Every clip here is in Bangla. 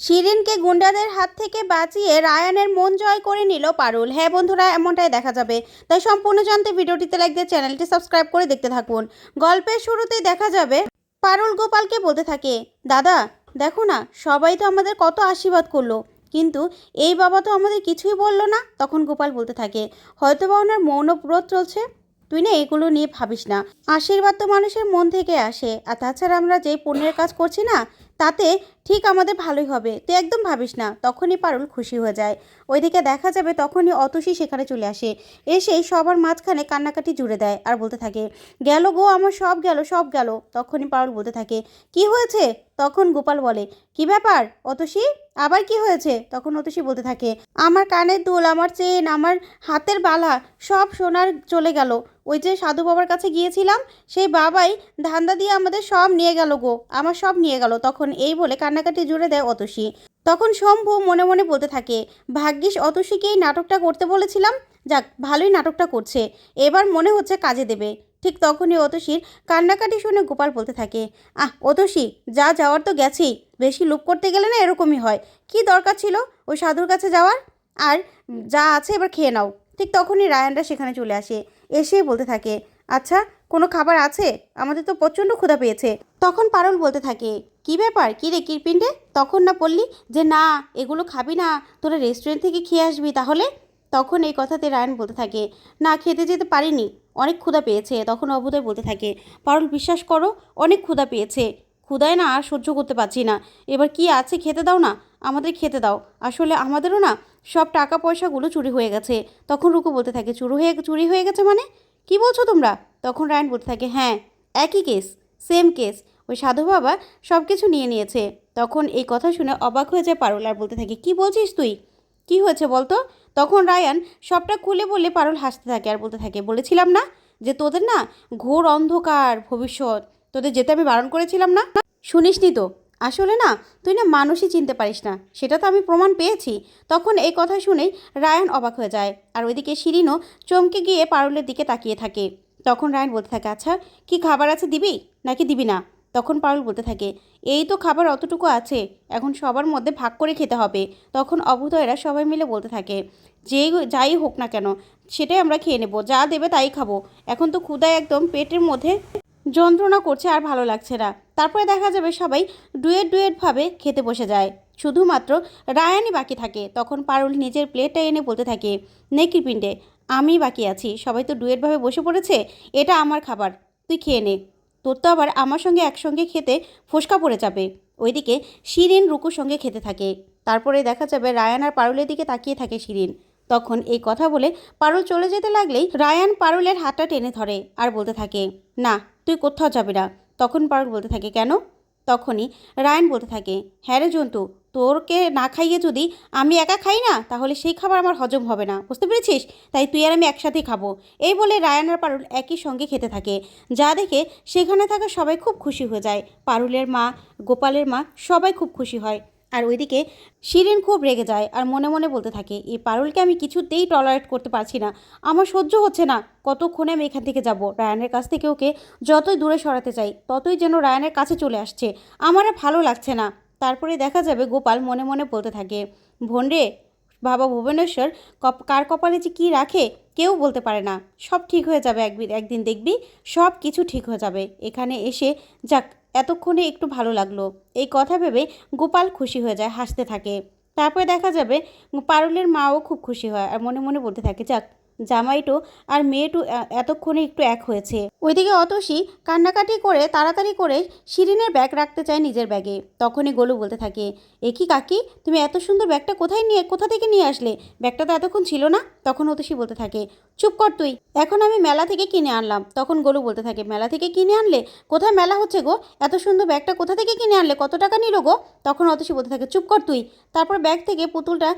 শিরিনকে গুন্ডাদের হাত থেকে বাঁচিয়ে রায়ানের মন জয় করে নিল পারুল। হ্যাঁ বন্ধুরা, এমনটাই দেখা যাবে। তাই সম্পূর্ণ জানতে ভিডিওটিতে লাইক দিয়ে চ্যানেলটি সাবস্ক্রাইব করে দেখতে থাকুন। গল্পের শুরুতেই দেখা যাবে পারুল গোপালকে বলতে থাকে, দাদা, দেখো না, সবাই তো আমাদের কত আশীর্বাদ করল। কিন্তু এই বাবা তো আমাদের কিছুই বলল না। তখন গোপাল বলতে থাকে হয়তো বা ওনার মৌনব্রত চলছে। তুই না এগুলো নিয়ে ভাবিস না। আশীর্বাদ তো মানুষের মন থেকে আসে। আর তাছাড়া আমরা যেই পুণ্যের কাজ করছি না, তাতে ঠিক আমাদের ভালোই হবে, তুই একদম ভাবিস না, তখনই পারুল খুশি হয়ে যায়। ওইদিকে দেখা যাবে তখনই অতসী সেখানে চলে আসে, এসে সবার মাঝখানে কান্নাকাটি জুড়ে দেয় আর বলতে থাকে, গেল গো, আমার সব গেল সব গেল। তখনই পারুল বলতে থাকে, কি হয়েছে? তখন গোপাল বলে, কি ব্যাপার অতসী? আবার কি হয়েছে? তখন অতসী বলতে থাকে, আমার কানের দুল, আমার চেন, আমার হাতের বালা, সব সোনার চলে গেল। ওই যে সাধু বাবার কাছে গিয়েছিলাম, সেই বাবাই ধান্দা দিয়ে আমাদের সব নিয়ে গেল গো, আমার সব নিয়ে গেল। তখন এই বলে কান্নাকাটি জুড়ে দেয় অতসী। তখন শম্ভু মনে মনে বলতে থাকে, ভাগ্যিস অতসীকে এই নাটকটা করতে বলেছিলাম। যাক, ভালোই নাটকটা করছে। এবার মনে হচ্ছে কাজে দেবে। ঠিক তখনই অতসীর কান্নাকাটি শুনে গোপাল বলতে থাকে, আহ, অতসী, যা যাওয়ার তো গেছেই। বেশি লুপ করতে গেলে না এরকমই হয়। কি দরকার ছিল ওই সাধুর কাছে যাওয়ার? আর যা আছে এবার খেয়ে নাও। ঠিক তখনই রায়ানরা সেখানে চলে আসে। এসে বলতে থাকে আচ্ছা কোনো খাবার আছে? আমাদের তো প্রচণ্ড ক্ষুধা পেয়েছে। তখন পারুল বলতে থাকে কি ব্যাপার? কী রে কিরপিন্ডে? তখন না বললি যে, না, এগুলো খাবি না, তোরা রেস্টুরেন্ট থেকে খেয়ে আসবি তাহলে? তখন এই কথাতে রায়ন বলতে থাকে, না, খেতে যেতে পারিনি, অনেক ক্ষুধা পেয়েছে। তখন অবুদয় বলতে থাকে, পারুল, বিশ্বাস করো, অনেক ক্ষুধা পেয়েছে। ক্ষুধায় না আর সহ্য করতে পারছি না। এবার কি আছে খেতে দাও না, আমাদের খেতে দাও। আসলে আমাদেরও না সব টাকা পয়সাগুলো চুরি হয়ে গেছে। তখন রুকু বলতে থাকে, চুরি হয়ে চুরি হয়ে গেছে মানে? কি বলছো তোমরা? তখন রায়ন বলতে থাকে হ্যাঁ একই কেস সেম কেস ওই সাধু বাবা সব কিছু নিয়ে নিয়েছে। তখন এই কথা শুনে অবাক হয়ে যায় পারুল আর বলতে থাকে, কি বলছিস তুই? কি হয়েছে বলতো? তখন রায়ান সবটা খুলে বলে পারুল হাসতে থাকে আর বলতে থাকে, বলেছিলাম না যে তোদের না ঘোর অন্ধকার ভবিষ্যৎ, তোদের যেতে আমি বারণ করেছিলাম না? শুনিসনি তো, আসলে না তুই না মানুষই চিনতে পারিস না, সেটা তো আমি প্রমাণ পেয়েছি। তখন এই কথা শুনেই রায়ান অবাক হয়ে যায় আর ওইদিকে শিরিনও চমকে গিয়ে পারুলের দিকে তাকিয়ে থাকে। তখন রায়ান বলতে থাকে আচ্ছা কি খাবার আছে দিবি নাকি দিবি না? তখন পারুল বলতে থাকে, এই তো খাবার অতটুকু আছে, এখন সবার মধ্যে ভাগ করে খেতে হবে। তখন অবুদয়রা সবাই মিলে বলতে থাকে যে যাই হোক না কেন, সেটাই আমরা খেয়ে নেব, যা দেবে তাই খাব। এখন তো ক্ষুদায় একদম পেটের মধ্যে যন্ত্রণা করছে আর ভালো লাগছে না। তারপরে দেখা যাবে সবাই ডুয়েট ডুয়েটভাবে খেতে বসে যায়। শুধুমাত্র রায়ানই বাকি থাকে। তখন পারুল নিজের প্লেটটা এনে বলতে থাকে নেকির পিণ্ডে আমি বাকি আছি, সবাই তো ডুয়েটভাবে বসে পড়েছে, এটা আমার খাবার, তুই খেয়ে নে। তোর তো আবার আমার সঙ্গে একসঙ্গে খেতে ফোসকা পড়ে যাবে। ওইদিকে শিরিন রুকুর সঙ্গে খেতে থাকে। তারপরে দেখা যাবে রায়ান আর পারুলের দিকে তাকিয়ে থাকে শিরিন। তখন এই কথা বলে পারুল চলে যেতে লাগলেই রায়ান পারুলের হাতটা টেনে ধরে আর বলতে থাকে, না, তুই কোথাও যাবি না। তখন পারুল বলতে থাকে, কেন? তখনই রায়ন বলতে থাকে হ্যাঁ রে জন্তু, তোরকে না খাইয়ে যদি আমি একা খাই না, তাহলে সেই খাবার আমার হজম হবে না। বুঝতে পেরেছিস? তাই তুই আর আমি একসাথেই খাব। এই বলে রায়ান আর পারুল একই সঙ্গে খেতে থাকে। যা দেখে সেখানে থাকা সবাই খুব খুশি হয়ে যায়। পারুলের মা, গোপালের মা সবাই খুব খুশি হয়। আর ওইদিকে শিরিন খুব রেগে যায় আর মনে মনে বলতে থাকে, এই পারুলকে আমি কিছুতেই টলারেট করতে পারছি না। আমার সহ্য হচ্ছে না। কতক্ষণে আমি এখান থেকে যাব? রায়ানের কাছ থেকে ওকে যতই দূরে সরাতে চাই, ততই যেন রায়ানের কাছে চলে আসছে। আমার আর ভালো লাগছে না। তারপরে দেখা যাবে গোপাল মনে মনে বলতে থাকে ভন্ডে বাবা ভুবনেশ্বর, কপ, কার কপালে যে কী রাখে কেউ বলতে পারে না। সব ঠিক হয়ে যাবে একদিন একদিন দেখবি সব কিছু ঠিক হয়ে যাবে। এখানে এসে যাক এতক্ষণে একটু ভালো লাগল। এই কথা ভেবে গোপাল খুশি হয়ে যায়, হাসতে থাকে। তারপরে দেখা যাবে পারুলের মাও খুব খুশি হয় আর মনে মনে বলতে থাকে, যাক, জামাইটো আর মেয়েটু এতক্ষণে একটু এক হয়েছে। ওইদিকে অতসী কান্নাকাটি করে তাড়াতাড়ি করে শিরিনের ব্যাগ রাখতে চায় নিজের ব্যাগে। তখনই গোলু বলতে থাকে, এ কি কাকি, তুমি এত সুন্দর ব্যাগটা কোথায় নিয়ে, কোথা থেকে নিয়ে আসলে? ব্যাগটা তো এতক্ষণ ছিল না? তখন অতসী বলতে থাকে চুপ কর তুই। এখন আমি মেলা থেকে কিনে আনলাম। তখন গোলু বলতে থাকে, মেলা থেকে কিনে আনলে? কোথায় মেলা হচ্ছে গো? এত সুন্দর ব্যাগটা কোথা থেকে কিনে আনলে? কত টাকা নিল গো? তখন অতসী বলতে থাকে, চুপ কর তুই। তারপর ব্যাগ থেকে পুতুলটা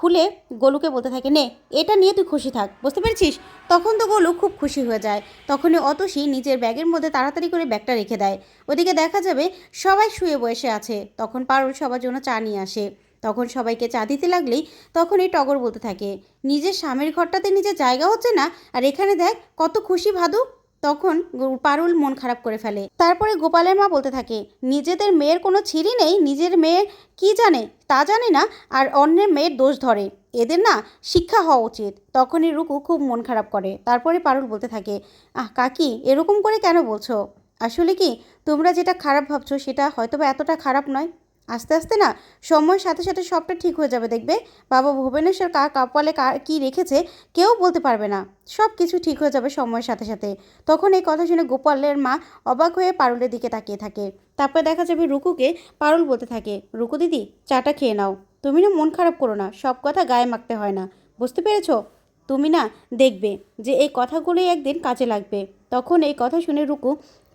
খুলে গোলুকে বলতে থাকে, নে, এটা নিয়ে তুই খুশি থাক। বুঝতে পেরেছিস? তখন তো গোলু খুব খুশি হয়ে যায়। তখনই অতসী নিজের ব্যাগের মধ্যে তাড়াতাড়ি করে ব্যাগটা রেখে দেয়। ওদিকে দেখা যাবে সবাই শুয়ে বসে আছে। তখন পারুল সবার জন্য চা নিয়ে আসে। তখন সবাইকে চা দিতে লাগলেই তখন এই টগর বলতে থাকে, নিজের স্বামীর ঘরটাতে নিজের জায়গা হচ্ছে না? আর এখানে দেখ, কত খুশি ভাদু! তখন পারুল মন খারাপ করে ফেলে। তারপরে গোপালের মা বলতে থাকে, নিজেদের মেয়ের কোনো ছিঁড়ি নেই? নিজের মেয়ে কি জানে? তা জানে না, আর অন্যের মেয়ের দোষ ধরে। এদের না শিক্ষা হওয়া উচিত। তখনই রুকু খুব মন খারাপ করে। তারপরে পারুল বলতে থাকে, আহ, কাকি, এরকম করে কেন বলছো? আসলে কি তোমরা যেটা খারাপ ভাবছ সেটা হয়তো বা এতটা খারাপ নয়? আস্তে আস্তে না, সময়ের সাথে সাথে সবটা ঠিক হয়ে যাবে, দেখবে? বাবা ভুবনেশ্বর কার কপালে কার কী রেখেছে, কেউ বলতে পারবে না। সব কিছু ঠিক হয়ে যাবে সময়ের সাথে সাথে। তখন এই কথা শুনে গোপালের মা অবাক হয়ে পারুলের দিকে তাকিয়ে থাকে। তারপরে দেখা যাবে রুকুকে পারুল বলতে থাকে, রুকু দিদি, চাটা খেয়ে নাও। তুমি না মন খারাপ করো না, সব কথা গায়ে মাখতে হয় না। বুঝতে পেরেছ? তুমি না দেখবে যে এই কথাগুলোই একদিন কাজে লাগবে। তখন এই কথা শুনে রুকু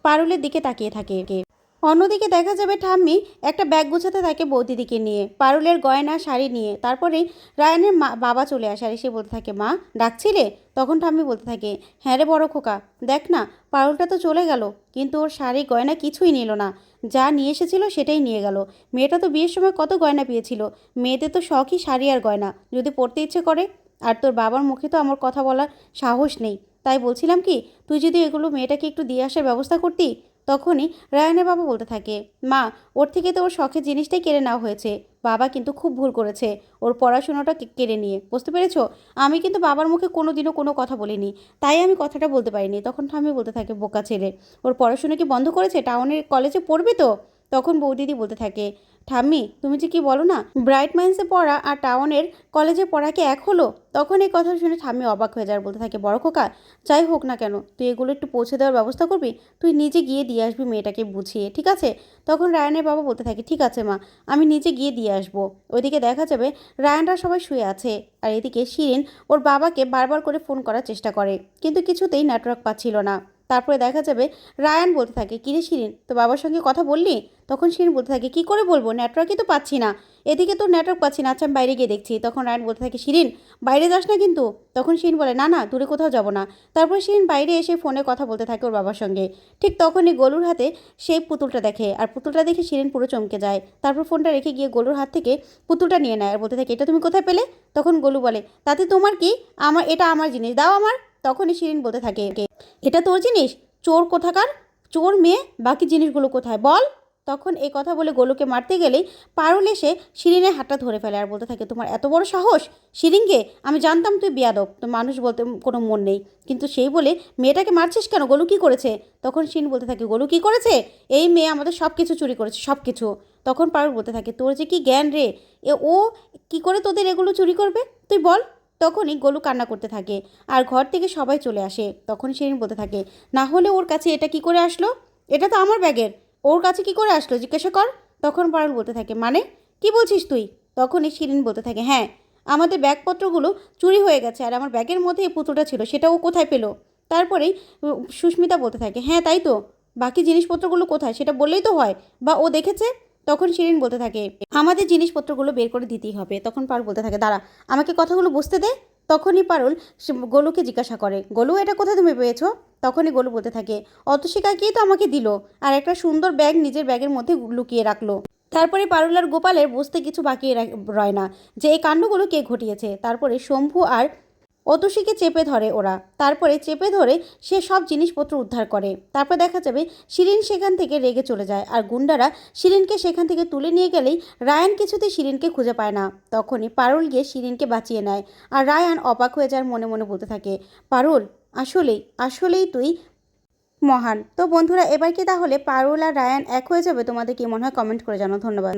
পারুলের দিকে তাকিয়ে থাকে। অন্যদিকে দেখা যাবে ঠাম্মি একটা ব্যাগ গুছাতে থাকে বৌদিদিকে নিয়ে, পারুলের গয়না, শাড়ি নিয়ে। তারপরে রায়ানের মা বাবা চলে আসে আর এসে বলতে থাকে, মা, ডাকছিলে? তখন ঠাম্মি বলতে থাকে হ্যাঁ রে বড় খোকা, দেখ না, পারুলটা তো চলে গেল, কিন্তু ওর শাড়ি, গয়না কিছুই নিল না। যা নিয়ে এসেছিল সেটাই নিয়ে গেল। মেয়েটা তো বিয়ের সময় কত গয়না পেয়েছিল। মেয়েদের তো শখই শাড়ি আর গয়না, যদি পরতে ইচ্ছে করে। আর তোর বাবার মুখে তো আমার কথা বলার সাহস নেই। তাই বলছিলাম কি, তুই যদি এগুলো মেয়েটাকে একটু দিয়ে আসার ব্যবস্থা করতি তখনই রায়নের বাবা বলতে থাকে, মা, ওর থেকে তো ওর শখের জিনিসটাই কেড়ে নেওয়া হয়েছে। বাবা কিন্তু খুব ভুল করেছে ওর পড়াশোনাটা কেড়ে নিয়ে। বুঝতে পেরেছ? আমি কিন্তু বাবার মুখে কোনো দিনও কোনো কথা বলিনি। তাই আমি কথাটা বলতে পারিনি। তখন ঠাম্মি বলতে থাকে, বোকা ছেলে, ওর পড়াশোনা কি বন্ধ করেছে? টাউনের কলেজে পড়বে তো? তখন বৌদিদি বলতে থাকে, ঠাম্মি, তুমি যে কি বলো না? ব্রাইট মাইন্সে পড়া আর টাউনের কলেজে পড়া কি এক হলো? তখন এই কথা শুনে ঠাম্মি অবাক হয়ে যাওয়ার বলতে থাকে, বড় খোকা, যাই হোক না কেন, তুই এগুলো একটু পৌঁছে দেওয়ার ব্যবস্থা করবি? তুই নিজে গিয়ে দিয়ে আসবি মেয়েটাকে বুঝিয়ে, ঠিক আছে? তখন রায়ানের বাবা বলতে থাকে, ঠিক আছে মা, আমি নিজে গিয়ে দিয়ে আসব। ওইদিকে দেখা যাবে রায়ানরা সবাই শুয়ে আছে আর এদিকে শিরিন ওর বাবাকে বারবার করে ফোন করার চেষ্টা করে, কিন্তু কিছুতেই নেটওয়ার্ক পাচ্ছিল না। তারপরে দেখা যাবে রায়ান বলতে থাকে, কিরে শিরিন তো বাবার সঙ্গে কথা বললি? তখন শিরিন বলতে থাকে, কি করে বলব? নেটওয়ার্কই তো পাচ্ছি না। এদিকে তো নেটওয়ার্ক পাচ্ছি না। আচ্ছা আমি বাইরে গিয়ে দেখছি। তখন রায়ান বলতে থাকে, শিরিন, বাইরে যাস না কিন্তু। তখন শিরিন বলে, না না, দূরে কোথাও যাব না। তারপর শিরিন বাইরে এসে ফোনে কথা বলতে থাকে ওর বাবার সঙ্গে। ঠিক তখনই গলুর হাতে সেই পুতুলটা দেখে, আর পুতুলটা দেখে শিরিন পুরো চমকে যায়। তারপর ফোনটা রেখে গিয়ে গলুর হাত থেকে পুতুলটা নিয়ে নেয় আর বলতে থাকে, এটা তুমি কোথায় পেলে? তখন গলু বলে, তাতে তোমার কি? আমার এটা আমার জিনিস, দাও আমার। তখনই শিরিন বলতে থাকে, এটা তোর জিনিস? চোর কোথাকার? চোর মেয়ে? বাকি জিনিসগুলো কোথায়? বল। তখন এই কথা বলে গোলুকে মারতে গেলেই পারুল এসে শিরিনের হাতটা ধরে ফেলে আর বলতে থাকে, তোমার এত বড় সাহস? শিরিনকে? আমি জানতাম তুই বিয়াদব। তো মানুষ বলতে কোনো মন নেই। কিন্তু সেই বলে মেয়েটাকে মারছিস কেন? গোলু কি করেছে? তখন শিরিন বলতে থাকে, গোলু কি করেছে? এই মেয়ে আমাদের সব কিছু চুরি করেছে সব কিছু তখন পারুল বলতে থাকে, তোর যে কি জ্ঞান রে? ও কি করে তোদের এগুলো চুরি করবে? তুই বল। তখনই গোলু কান্না করতে থাকে আর ঘর থেকে সবাই চলে আসে। তখন শিরিন বলতে থাকে, না হলে ওর কাছে এটা কি করে আসলো? এটা তো আমার ব্যাগের। ওর কাছে কি করে আসলো জিজ্ঞাসা কর। তখন পারুল বলতে থাকে মানে? কি বলছিস তুই? তখনই শিরিন বলতে থাকে হ্যাঁ আমাদের ব্যাগপত্রগুলো চুরি হয়ে গেছে আর আমার ব্যাগের মধ্যে এই পুতুলটা ছিল, সেটা ও কোথায় পেল? তারপরেই সুস্মিতা বলতে থাকে হ্যাঁ তাই তো। বাকি জিনিসপত্রগুলো কোথায়? সেটা বললেই তো হয়। বা ও দেখেছে? তখন শিরিন বলতে থাকে, আমাদের জিনিসপত্রগুলো বের করে দিতেই হবে। তখন পারুল বলতে থাকে, দাঁড়া, আমাকে কথাগুলো বুঝতে দে। তখনই পারুল গোলুকে জিজ্ঞাসা করে, গোলু, এটা কোথায় তুমি পেয়েছ? তখনই গোলু বলতে থাকে অতশিকাকেই তো আমাকে দিল আর একটা সুন্দর ব্যাগ নিজের ব্যাগের মধ্যে লুকিয়ে রাখল। তারপরে পারুল আর গোপালের বুঝতে কিছু বাকি রয় না যে এই কাণ্ডগুলো কে ঘটিয়েছে। তারপরে শম্ভু আর অতসীকে চেপে ধরে ওরা। তারপরে চেপে ধরে সে সব জিনিসপত্র উদ্ধার করে। তারপর দেখা যাবে শিরিন সেখান থেকে রেগে চলে যায় আর গুন্ডারা শিরিনকে সেখান থেকে তুলে নিয়ে গেলেই রায়ান কিছুতে শিরিনকে খুঁজে পায় না। তখনই পারুল গিয়ে শিরিনকে বাঁচিয়ে নেয় আর রায়ান অবাক হয়ে যার মনে মনে বলতে থাকে, পারুল, আসলেই আসলেই তুই মহান। তো বন্ধুরা, এবার কি তাহলে পারুল আর রায়ান এক হয়ে যাবে? তোমাদের কি মনে হয়? কমেন্ট করে জানাও। ধন্যবাদ।